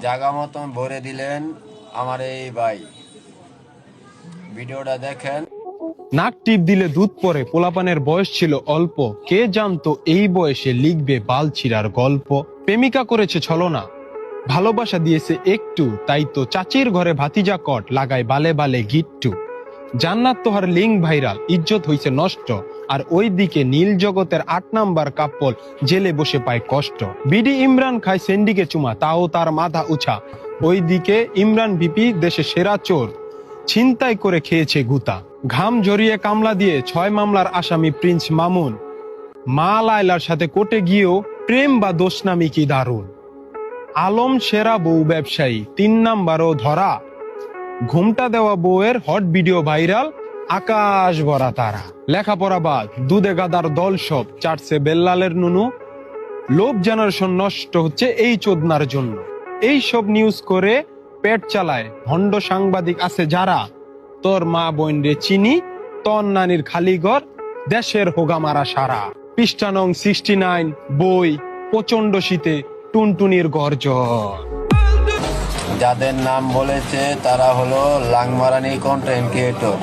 জাগা মতন ভরে দিলেন আমার এই ভাই। ভিডিওটা দেখেন। নাক টিপ দিলে দুধ পরে, পোলাপানের বয়স ছিল অল্প। কে জানতো এই বয়সে লিখবে বালছিরার গল্প? প্রেমিকা করেছে ছলনা। ভালোবাসা দিয়েছে একটু, তাই তো চাচির ঘরে ভাতিজা কট লাগায় বালে বালে গিট্টু। জান্নাত তোহার লিঙ্ক ভাইরাল, ইজ্জত হইছে নষ্ট। আর ওই দিকে নীল জগতের আট নাম্বার কাপ্পল জেলে বসে পায় কষ্ট। বিডি ইমরান খায় সেন্ডিকে চুমা, তাও তার মাথা উঁচা। ওই দিকে ইমরান বিপি দেশে সেরা চোর, ছিনতাই করে খেয়েছে গুতা। ঘাম জড়িয়ে কামলা দিয়ে ছয় মামলার আসামি প্রিন্স মামুন। মা লায়লার সাথে কোর্টে গিয়েও প্রেম বা দোষ নামি কি দারুণ? আলম সেরা বউ ব্যবসায়ী, তিন নাম্বারও ধরা। ঘুমটা দেওয়া বউয়ের হট ভিডিও ভাইরাল আকাশ ভরা তারা। লেখাপড়া বাদ, দুধে গাদার দল সব, চাটছে বেল্লালের নুনু। লোভ জেনারেশন নষ্ট হচ্ছে এই চোদনার জন্য। এই সব নিউজ করে পেট চালায় ভণ্ড সাংবাদিক আছে যারা। তোর মা বোন রে চিনি তন নানির খালি ঘর, দেশের হোগামারা সারা। পৃষ্ঠানং সিক্সটি নাইন বই প্রচণ্ড শীতে টুনটুনির গর্জন। যাদের নাম বলেছে তারা হলো লাংমারানি কন্টেন্ট ক্রিয়েটর।